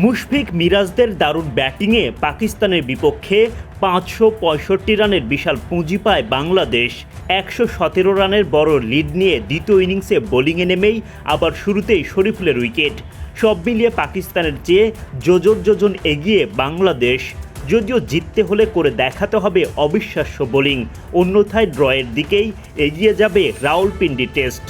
মুশফিক মিরাজদের দারুণ ব্যাটিংয়ে পাকিস্তানের বিপক্ষে পাঁচশো পঁয়ষট্টি রানের বিশাল পুঁজি পায় বাংলাদেশ। একশো সতেরো রানের বড় লিড নিয়ে দ্বিতীয় ইনিংসে বোলিংয়ে নেমেই আবার শুরুতেই শরীফুলের উইকেট। সব মিলিয়ে পাকিস্তানের চেয়ে যোজন যোজন এগিয়ে বাংলাদেশ। যদিও জিততে হলে করে দেখাতে হবে অবিশ্বাস্য বোলিং। অন্যথায় ড্রয়ের দিকেই এগিয়ে যাবে রাউলপিন্ডি টেস্ট।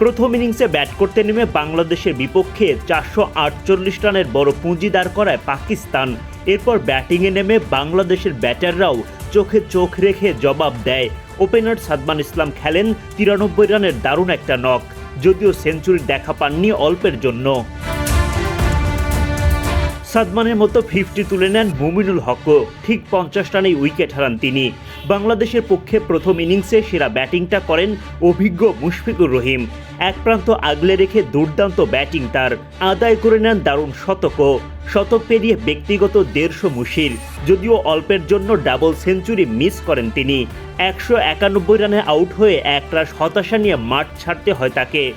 প্রথম ইনিংসে ব্যাট করতে নেমে বাংলাদেশের বিপক্ষে চারশো আটচল্লিশ রানের বড় পুঁজি দাঁড় করায় পাকিস্তান। এরপর ব্যাটিংয়ে নেমে বাংলাদেশের ব্যাটাররাও চোখে চোখ রেখে জবাব দেয়। ওপেনার সাদমান ইসলাম খেলেন তিরানব্বই রানের দারুণ একটা নক যদিও সেঞ্চুরির দেখা পাননি অল্পের জন্য। সাদমানের মতো ফিফটি তুলে নেন মুমিনুল হকও, ঠিক পঞ্চাশ রানেই উইকেট হারান তিনি। বাংলাদেশের পক্ষে প্রথম ইনিংসে সেরা ব্যাটিংটা করেন অভিজ্ঞ মুশফিকুর রহিম। এক প্রান্ত আগলে রেখে দুর্দান্ত ব্যাটিং তার। আদায় করে নেন দারুণ শতকও। শতক পেরিয়ে ব্যক্তিগত দেড়শো মুশির যদিও অল্পের জন্য ডাবল সেঞ্চুরি মিস করেন তিনি। একশো একানব্বই রানে আউট হয়ে একরাশ হতাশা নিয়ে মাঠ ছাড়তে হয় তাকে।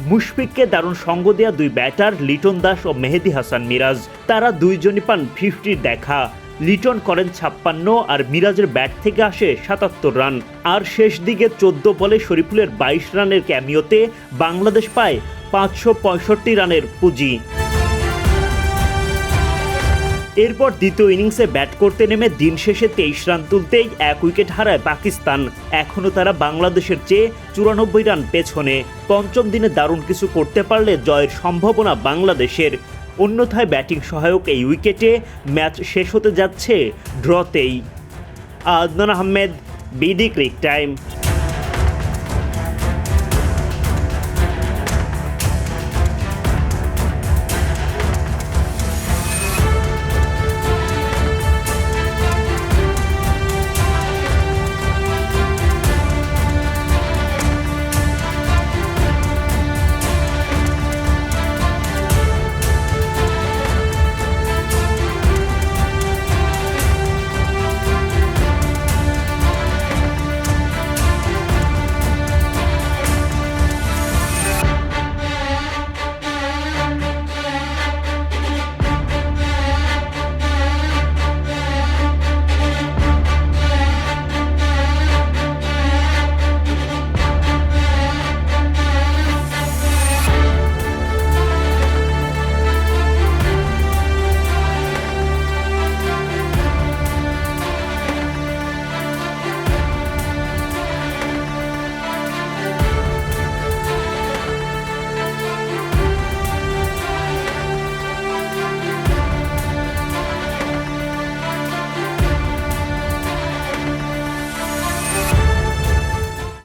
মুশফিককে দারুণ সঙ্গ দেয়া দুই ব্যাটার লিটন দাস ও মেহেদি হাসান মিরাজ। তারা দুইজনই পান ফিফটির দেখা। লিটন করেন ছাপ্পান্ন আর মিরাজের ব্যাট থেকে আসে সাতাত্তর রান। আর শেষ দিকে চোদ্দ বলে শরীফুলের বাইশ রানের ক্যামিওতে বাংলাদেশ পায় পাঁচশো পঁয়ষট্টি রানের পুঁজি। এরপর দ্বিতীয় ইনিংসে ব্যাট করতে নেমে দিন শেষে তেইশ রান তুলতেই এক উইকেট হারায় পাকিস্তান। এখনও তারা বাংলাদেশের চেয়ে চুরানব্বই রান পেছনে। পঞ্চম দিনে দারুণ কিছু করতে পারলে জয়ের সম্ভাবনা বাংলাদেশের। অন্যথায় ব্যাটিং সহায়ক এই উইকেটে ম্যাচ শেষ হতে যাচ্ছে ড্রতেই। Adnan Ahmed, BD cric time.